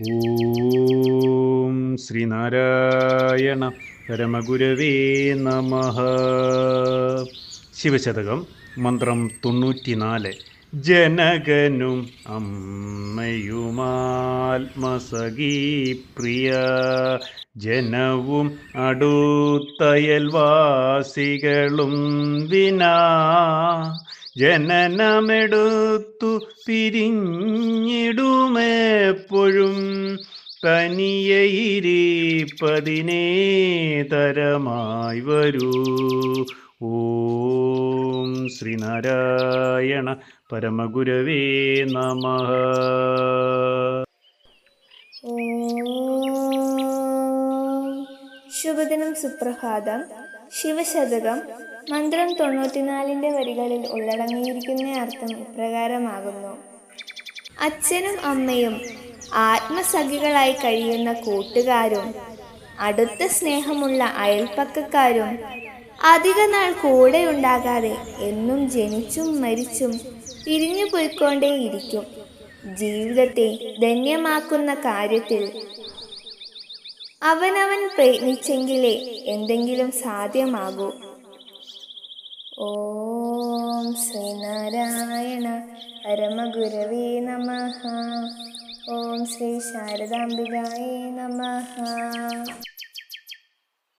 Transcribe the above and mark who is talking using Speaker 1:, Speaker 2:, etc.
Speaker 1: ഓം ശ്രീനാരായണ പരമഗുരവേ നമ. ശിവശതകം മന്ത്രം തൊണ്ണൂറ്റിനാല്. ജനകനും അമ്മയുമാത്മസഖീ പ്രിയ ജനവും അടുത്തയൽവാസികളും വിനാ. ജനനമെടുത്തു പിരിഞ്ഞിടുമെപ്പോഴും തനിയയിരിപ്പതിനേ തരമായി വരൂ. ഓം ശ്രീനാരായണ പരമഗുരവേ നമ.
Speaker 2: ശുഭദിനം സുപ്രഭാതം. ശിവശതകം മന്ത്രം തൊണ്ണൂറ്റിനാലിന്റെ വരികളിൽ ഉള്ളടങ്ങിയിരിക്കുന്ന അർത്ഥം ഇപ്രകാരമാകുന്നു. അച്ഛനും അമ്മയും ആത്മസഖികളായി കഴിയുന്ന കൂട്ടുകാരും അടുത്ത സ്നേഹമുള്ള അയൽപ്പക്കക്കാരും അധിക നാൾ കൂടെ ഉണ്ടാകാതെ എന്നും ജനിച്ചും മരിച്ചും പിരിഞ്ഞു പോയിക്കൊണ്ടേയിരിക്കും ജീവിതത്തെ ധന്യമാക്കുന്ന കാര്യത്തിൽ അവനവൻ പ്രയത്നിച്ചെങ്കിലേ എന്തെങ്കിലും സാധ്യമാകൂ. ഓം ശ്രീനാരായണ പരമഗുരവേ നമ. ഓം ശ്രീ ശാരദാംബികായേ നമ.